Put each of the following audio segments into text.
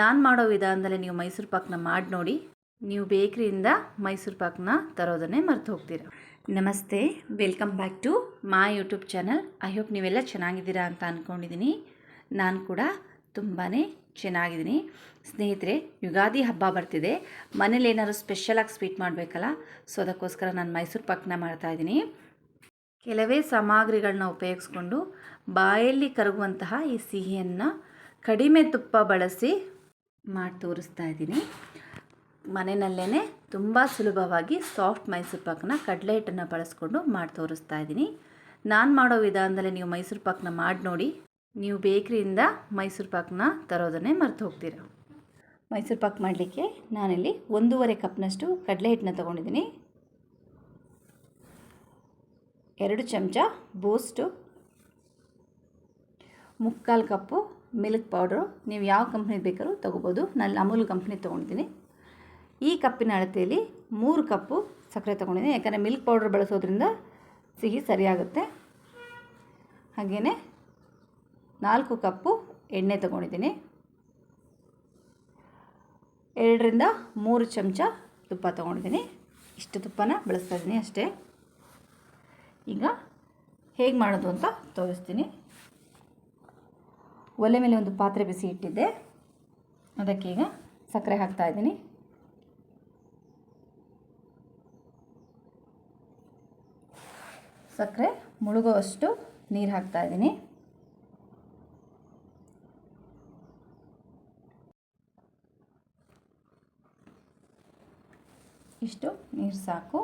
ನಾನು ಮಾಡೋ ವಿಧಾನದಲ್ಲಿ ನೀವು ಮೈಸೂರು ಪಾಕ್ನ ಮಾಡಿ ನೋಡಿ. ನೀವು ಬೇಕ್ರಿಯಿಂದ ಮೈಸೂರು ಪಾಕ್ನ ತರೋದನ್ನೇ ಮರೆತು ಹೋಗ್ತೀರ. ನಮಸ್ತೆ, welcome back to my YouTube channel. I hope ನೀವೆಲ್ಲ ಚೆನ್ನಾಗಿದ್ದೀರಾ ಅಂತ ಅಂದ್ಕೊಂಡಿದ್ದೀನಿ ನಾನು ಕೂಡ ತುಂಬಾ ಚೆನ್ನಾಗಿದ್ದೀನಿ ಸ್ನೇಹಿತರೆ, ಯುಗಾದಿ ಹಬ್ಬ ಬರ್ತಿದೆ. ಮನೇಲಿ ಏನಾದ್ರು ಸ್ಪೆಷಲಾಗಿ ಸ್ವೀಟ್ ಮಾಡಬೇಕಲ್ಲ? ಸೊ ಅದಕ್ಕೋಸ್ಕರ ನಾನು ಮೈಸೂರು ಪಾಕನ್ನ ಮಾಡ್ತಾಯಿದ್ದೀನಿ ಕೆಲವೇ ಸಾಮಗ್ರಿಗಳನ್ನ ಉಪಯೋಗಿಸ್ಕೊಂಡು ಬಾಯಲ್ಲಿ ಕರಗುವಂತಹ ಈ ಸಿಹಿಯನ್ನು ಕಡಿಮೆ ತುಪ್ಪ ಬಳಸಿ ಮಾಡಿ ತೋರಿಸ್ತಾ ಇದ್ದೀನಿ. ಮನೆಯಲ್ಲೇ ತುಂಬ ಸುಲಭವಾಗಿ ಸಾಫ್ಟ್ ಮೈಸೂರು ಪಾಕನ್ನ ಕಡಲೆ ಹಿಟ್ಟನ್ನು ಬಳಸ್ಕೊಂಡು ಮಾಡಿ ತೋರಿಸ್ತಾ ಇದ್ದೀನಿ. ನಾನು ಮಾಡೋ ವಿಧಾನದಲ್ಲಿ ನೀವು ಮೈಸೂರು ಪಾಕನ್ನ ಮಾಡಿ ನೋಡಿ. ನೀವು ಬೇಕ್ರಿಯಿಂದ ಮೈಸೂರು ಪಾಕನ್ನ ತರೋದನ್ನೇ ಮರೆತು ಹೋಗ್ತೀರ. ಮೈಸೂರು ಪಾಕ್ ಮಾಡಲಿಕ್ಕೆ ನಾನಿಲ್ಲಿ ಒಂದೂವರೆ ಕಪ್ನಷ್ಟು ಕಡಲೆ ಹಿಟ್ಟನ್ನ ತೊಗೊಂಡಿದ್ದೀನಿ. ಎರಡು ಚಮಚ ಬೂಸ್ಟು, ಮುಕ್ಕಾಲು ಕಪ್ಪು ಮಿಲ್ಕ್ ಪೌಡ್ರು ನೀವು ಯಾವ ಕಂಪ್ನಿದು ಬೇಕಾದ್ರೂ ತೊಗೋಬೋದು. ನಾನು ಅಮೂಲ್ ಕಂಪ್ನಿ ತೊಗೊಂಡಿದ್ದೀನಿ. ಈ ಕಪ್ಪಿನ ಅಳತೆಯಲ್ಲಿ ಮೂರು ಕಪ್ಪು ಸಕ್ಕರೆ ತೊಗೊಂಡಿದ್ದೀನಿ. ಯಾಕಂದರೆ ಮಿಲ್ಕ್ ಪೌಡ್ರ್ ಬಳಸೋದ್ರಿಂದ ಸಿಹಿ ಸರಿಯಾಗುತ್ತೆ. ಹಾಗೆಯೇ ನಾಲ್ಕು ಕಪ್ಪು ಎಣ್ಣೆ ತೊಗೊಂಡಿದ್ದೀನಿ. ಎರಡರಿಂದ ಮೂರು ಚಮಚ ತುಪ್ಪ ತೊಗೊಂಡಿದ್ದೀನಿ. ಇಷ್ಟು ತುಪ್ಪನ ಬಳಸ್ತಾ ಇದ್ದೀನಿ ಅಷ್ಟೇ. ಈಗ ಹೇಗೆ ಮಾಡೋದು ಅಂತ ತೋರಿಸ್ತೀನಿ. ಒಲೆ ಮೇಲೆ ಒಂದು ಪಾತ್ರೆ ಬಿಸಿ ಇಟ್ಟಿದ್ದೆ. ಅದಕ್ಕೆ ಈಗ ಸಕ್ಕರೆ ಹಾಕ್ತಾ ಇದ್ದೀನಿ. ಸಕ್ಕರೆ ಮುಳುಗುವಷ್ಟು ನೀರು ಹಾಕ್ತಾ ಇದ್ದೀನಿ. ಇಷ್ಟು ನೀರು ಸಾಕು.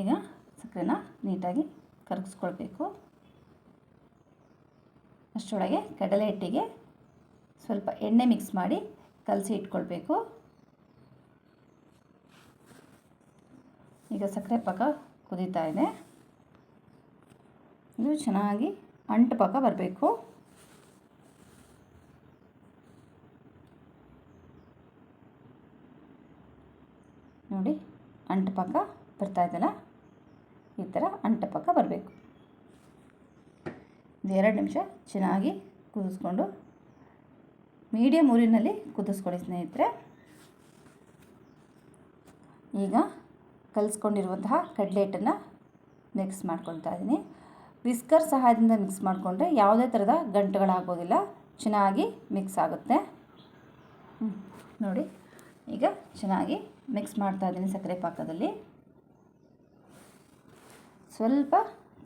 ಈಗ ಸಕ್ಕರೆನ ನೀಟಾಗಿ ಕರಗಿಸ್ಕೊಳ್ಬೇಕು. ಅಷ್ಟರೊಳಗೆ ಕಡಲೆ ಹಿಟ್ಟಿಗೆ ಸ್ವಲ್ಪ ಎಣ್ಣೆ ಮಿಕ್ಸ್ ಮಾಡಿ ಕಲಸಿ ಇಟ್ಕೊಳ್ಬೇಕು. ಈಗ ಸಕ್ಕರೆ ಪಾಕ ಕುದೀತಾ ಇದೆ. ಇದು ಚೆನ್ನಾಗಿ ಅಂಟು ಪಾಕ ಬರಬೇಕು. ನೋಡಿ, ಅಂಟು ಪಾಕ ಬರ್ತಾ ಇದೆಯಲ್ಲ? ಈ ಥರ ಅಂಟು ಪಾಕ ಬರಬೇಕು. ಒಂದು ಎರಡು ನಿಮಿಷ ಚೆನ್ನಾಗಿ ಕುದಿಸ್ಕೊಂಡು ಮೀಡಿಯಮ್ ಊರಿನಲ್ಲಿ ಕುದಿಸ್ಕೊಳ್ಳಿ ಸ್ನೇಹಿತರೆ. ಈಗ ಕಲಿಸ್ಕೊಂಡಿರುವಂತಹ ಕಡಲೆ ಮಿಕ್ಸ್ ಮಾಡ್ಕೊಳ್ತಾ ಇದ್ದೀನಿ. ವಿಸ್ಕರ್ ಸಹಾಯದಿಂದ ಮಿಕ್ಸ್ ಮಾಡಿಕೊಂಡ್ರೆ ಯಾವುದೇ ಥರದ ಗಂಟುಗಳಾಗೋದಿಲ್ಲ. ಚೆನ್ನಾಗಿ ಮಿಕ್ಸ್ ಆಗುತ್ತೆ. ನೋಡಿ, ಈಗ ಚೆನ್ನಾಗಿ ಮಿಕ್ಸ್ ಮಾಡ್ತಾ ಇದ್ದೀನಿ ಸಕ್ಕರೆ ಪಾಕದಲ್ಲಿ. ಸ್ವಲ್ಪ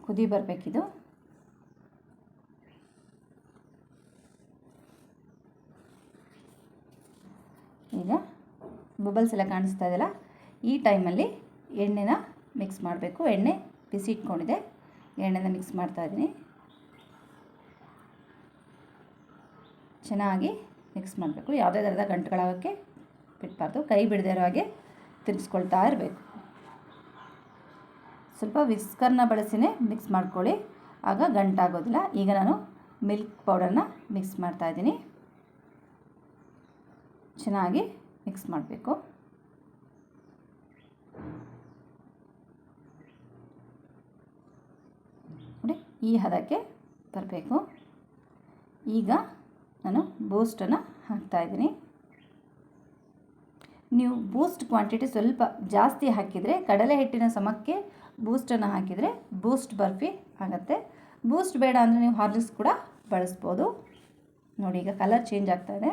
ಕುದಿ ಬರಬೇಕಿದು. ಈಗ ಬಬಲ್ಸ್ ಎಲ್ಲ ಕಾಣಿಸ್ತಾ ಇದೆಯಲ್ಲ, ಈ ಟೈಮಲ್ಲಿ ಎಣ್ಣೆನ ಮಿಕ್ಸ್ ಮಾಡಬೇಕು. ಎಣ್ಣೆ ಬಿಸಿ ಇಟ್ಕೊಂಡಿದೆ ಎಣ್ಣೆನ ಮಿಕ್ಸ್ ಮಾಡ್ತಾ ಇದ್ದೀನಿ. ಚೆನ್ನಾಗಿ ಮಿಕ್ಸ್ ಮಾಡಬೇಕು. ಯಾವುದೇ ಥರದ ಗಂಟುಗಳಾಗೋಕ್ಕೆ ಬಿಡಬಾರ್ದು. ಕೈ ಬಿಡದೇ ಇರೋ ಹಾಗೆ ತಿರುಗಿಸ್ಕೊಳ್ತಾ ಇರಬೇಕು. ಸ್ವಲ್ಪ ವಿಸ್ಕರ್ನ ಬಳಸಿನೇ ಮಿಕ್ಸ್ ಮಾಡ್ಕೊಳ್ಳಿ. ಆಗ ಗಂಟಾಗೋದಿಲ್ಲ. ಈಗ ನಾನು ಮಿಲ್ಕ್ ಪೌಡರ್ನ ಮಿಕ್ಸ್ ಮಾಡ್ತಾ ಇದ್ದೀನಿ. ಚೆನ್ನಾಗಿ ಮಿಕ್ಸ್ ಮಾಡಬೇಕು. ನೋಡಿ, ಈ ಹದಕ್ಕೆ ಬರಬೇಕು. ಈಗ ನಾನು ಬೂಸ್ಟನ್ನು ಹಾಕ್ತಾಯಿದ್ದೀನಿ ನೀವು ಬೂಸ್ಟ್ ಕ್ವಾಂಟಿಟಿ ಸ್ವಲ್ಪ ಜಾಸ್ತಿ ಹಾಕಿದರೆ, ಕಡಲೆ ಹಿಟ್ಟಿನ ಸಮಕ್ಕೆ ಬೂಸ್ಟನ್ನು ಹಾಕಿದರೆ ಬೂಸ್ಟ್ ಬರ್ಫಿ ಆಗುತ್ತೆ. ಬೂಸ್ಟ್ ಬೇಡ ಅಂದರೆ ನೀವು ಹಾರ್ಲಿಕ್ಸ್ ಕೂಡ ಬಳಸ್ಬೋದು. ನೋಡಿ, ಈಗ ಕಲರ್ ಚೇಂಜ್ ಆಗ್ತಾಯಿದೆ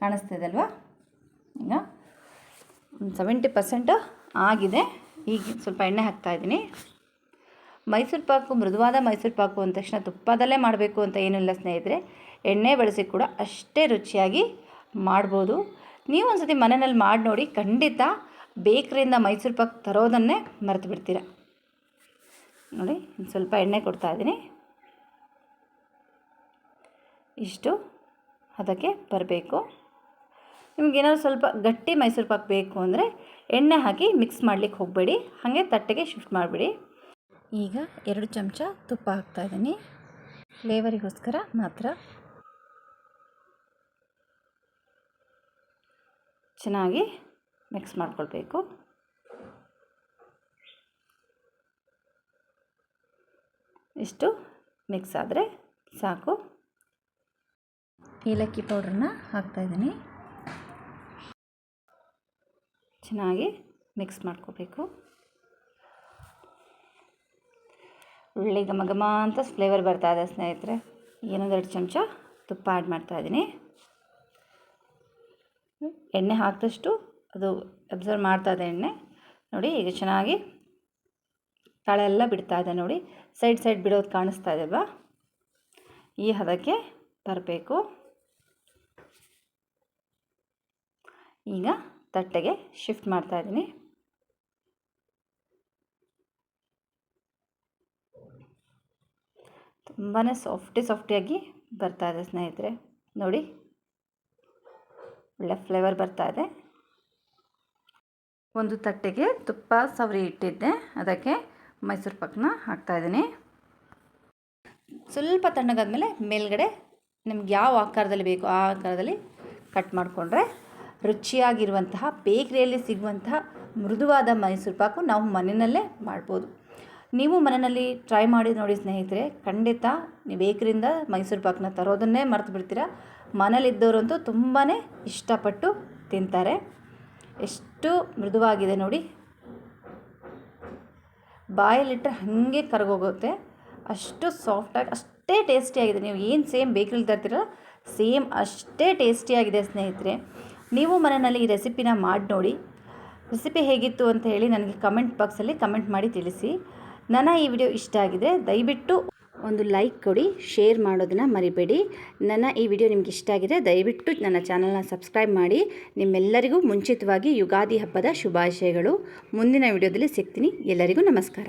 ಕಾಣಿಸ್ತಿದೆ ಅಲ್ವಾ ಈಗ ಒಂದು ಸೆವೆಂಟಿ ಪರ್ಸೆಂಟು ಆಗಿದೆ. ಈಗ ಸ್ವಲ್ಪ ಎಣ್ಣೆ ಹಾಕ್ತಾಯಿದ್ದೀನಿ ಮೈಸೂರು ಪಾಕು, ಮೃದುವಾದ ಮೈಸೂರು ಪಾಕು ಅಂದ ತಕ್ಷಣ ತುಪ್ಪದಲ್ಲೇ ಮಾಡಬೇಕು ಅಂತ ಏನಿಲ್ಲ ಸ್ನೇಹಿತರೆ. ಎಣ್ಣೆ ಬಳಸಿ ಕೂಡ ಅಷ್ಟೇ ರುಚಿಯಾಗಿ ಮಾಡ್ಬೋದು. ನೀವು ಒಂದು ಸತಿ ಮನೆಯಲ್ಲಿ ಮಾಡಿ ನೋಡಿ ಖಂಡಿತ ಬೇಕ್ರಿಯಿಂದ ಮೈಸೂರು ಪಾಕ್ ತರೋದನ್ನೇ ಮರೆತು ಬಿಡ್ತೀರ. ನೋಡಿ ಸ್ವಲ್ಪ ಎಣ್ಣೆ ಕೊಡ್ತಾ ಇದ್ದೀನಿ. ಇಷ್ಟು ಅದಕ್ಕೆ ಬರಬೇಕು. ನಿಮಗೇನಾದ್ರು ಸ್ವಲ್ಪ ಗಟ್ಟಿ ಮೈಸೂರು ಪಾಕ್ ಬೇಕು ಅಂದರೆ ಎಣ್ಣೆ ಹಾಕಿ ಮಿಕ್ಸ್ ಮಾಡಲಿಕ್ಕೆ ಹೋಗಬೇಡಿ. ಹಾಗೆ ತಟ್ಟೆಗೆ ಶಿಫ್ಟ್ ಮಾಡಿಬಿಡಿ. ಈಗ ಎರಡು ಚಮಚ ತುಪ್ಪ ಹಾಕ್ತಾಯಿದ್ದೀನಿ ಫ್ಲೇವರಿಗೋಸ್ಕರ ಮಾತ್ರ. ಚೆನ್ನಾಗಿ ಮಿಕ್ಸ್ ಮಾಡ್ಕೊಳ್ಬೇಕು. ಇಷ್ಟು ಮಿಕ್ಸ್ ಆದರೆ ಸಾಕು. ಏಲಕ್ಕಿ ಪೌಡ್ರನ್ನ ಹಾಕ್ತಾಯಿದ್ದೀನಿ ಚೆನ್ನಾಗಿ ಮಿಕ್ಸ್ ಮಾಡ್ಕೋಬೇಕು. ಒಳ್ಳೆ ಘಮ ಘಮ ಅಂತ ಫ್ಲೇವರ್ ಬರ್ತಾ ಇದೆ ಸ್ನೇಹಿತರೆ. ಏನೊಂದೆರಡು ಚಮಚ ತುಪ್ಪ ಆ್ಯಡ್ ಮಾಡ್ತಾಯಿದ್ದೀನಿ ಎಣ್ಣೆ ಹಾಕಿದಷ್ಟು ಅದು ಅಬ್ಸರ್ವ್ ಮಾಡ್ತಾ ಇದೆ ಎಣ್ಣೆ. ನೋಡಿ, ಈಗ ಚೆನ್ನಾಗಿ ತಳೆ ಎಲ್ಲ ಬಿಡ್ತಾ ಇದೆ ನೋಡಿ. ಸೈಡ್ ಸೈಡ್ ಬಿಡೋದು ಕಾಣಿಸ್ತಾ ಇದೆಯಲ್ವಾ ಈ ಹದಕ್ಕೆ ಬರಬೇಕು. ಈಗ ತಟ್ಟೆಗೆ ಶಿಫ್ಟ್ ಮಾಡ್ತಾ ಇದ್ದೀನಿ. ತುಂಬಾ ಸಾಫ್ಟಿ ಸಾಫ್ಟಿಯಾಗಿ ಬರ್ತಾ ಇದೆ ಸ್ನೇಹಿತರೆ. ನೋಡಿ, ಒಳ್ಳೆ ಫ್ಲೇವರ್ ಬರ್ತಾ ಇದೆ. ಒಂದು ತಟ್ಟೆಗೆ ತುಪ್ಪ, ಸವರಿ ಇಟ್ಟಿದ್ದೆ. ಅದಕ್ಕೆ ಮೈಸೂರು ಹಾಕ್ತಾ ಹಾಕ್ತಾಯಿದ್ದೀನಿ ಸ್ವಲ್ಪ ತಣ್ಣಗಾದ ಮೇಲೆ ಮೇಲ್ಗಡೆ ನಿಮ್ಗೆ ಯಾವ ಆಕಾರದಲ್ಲಿ ಬೇಕು ಆ ಆಕಾರದಲ್ಲಿ ಕಟ್ ಮಾಡಿಕೊಂಡ್ರೆ ರುಚಿಯಾಗಿರುವಂತಹ ಬೇಕ್ರಿಯಲ್ಲಿ ಸಿಗುವಂತಹ ಮೃದುವಾದ ಮೈಸೂರು ಪಾಕು ನಾವು ಮನೆಯಲ್ಲೇ ಮಾಡ್ಬೋದು. ನೀವು ಮನೆಯಲ್ಲಿ ಟ್ರೈ ಮಾಡಿ ನೋಡಿ ಸ್ನೇಹಿತರೆ, ಖಂಡಿತ ನೀವು ಬೇಕರಿಂದ ಮೈಸೂರು ಪಾಕನ್ನ ತರೋದನ್ನೇ ಮರೆತು ಬಿಡ್ತೀರ? ಮನೇಲಿದ್ದವರಂತೂ ತುಂಬಾ ಇಷ್ಟಪಟ್ಟು ತಿಂತಾರೆ. ಎಷ್ಟು ಮೃದುವಾಗಿದೆ ನೋಡಿ. ಬಾಯಲ್ಲಿಟ್ಟರೆ ಹಾಗೆ ಕರಗೋಗುತ್ತೆ. ಅಷ್ಟು ಸಾಫ್ಟಾಗಿ ಅಷ್ಟೇ ಟೇಸ್ಟಿಯಾಗಿದೆ ನೀವು ಏನು ಸೇಮ್ ಬೇಕ್ರಿಲಿ ತರ್ತೀರ ಸೇಮ್ ಅಷ್ಟೇ ಟೇಸ್ಟಿಯಾಗಿದೆ ಸ್ನೇಹಿತರೆ. ನೀವು ಮನೆಯಲ್ಲಿ ಈ ರೆಸಿಪಿನ ಮಾಡಿ ನೋಡಿ. ರೆಸಿಪಿ ಹೇಗಿತ್ತು ಅಂತ ಹೇಳಿ ನನಗೆ ಕಮೆಂಟ್ ಬಾಕ್ಸಲ್ಲಿ ಕಮೆಂಟ್ ಮಾಡಿ ತಿಳಿಸಿ. ನನ್ನ ಈ ವಿಡಿಯೋ ಇಷ್ಟ ಆಗಿದೆ ದಯವಿಟ್ಟು ಒಂದು ಲೈಕ್ ಕೊಡಿ, ಶೇರ್ ಮಾಡೋದನ್ನು ಮರಿಬೇಡಿ. ನನ್ನ ಈ ವಿಡಿಯೋ ನಿಮ್ಗೆ ಇಷ್ಟ ಆಗಿದೆ ದಯವಿಟ್ಟು ನನ್ನ ಚಾನಲ್ನ ಸಬ್ಸ್ಕ್ರೈಬ್ ಮಾಡಿ. ನಿಮ್ಮೆಲ್ಲರಿಗೂ ಮುಂಚಿತವಾಗಿ ಯುಗಾದಿ ಹಬ್ಬದ ಶುಭಾಶಯಗಳು. ಮುಂದಿನ ವಿಡಿಯೋದಲ್ಲಿ ಸಿಗ್ತೀನಿ. ಎಲ್ಲರಿಗೂ ನಮಸ್ಕಾರ.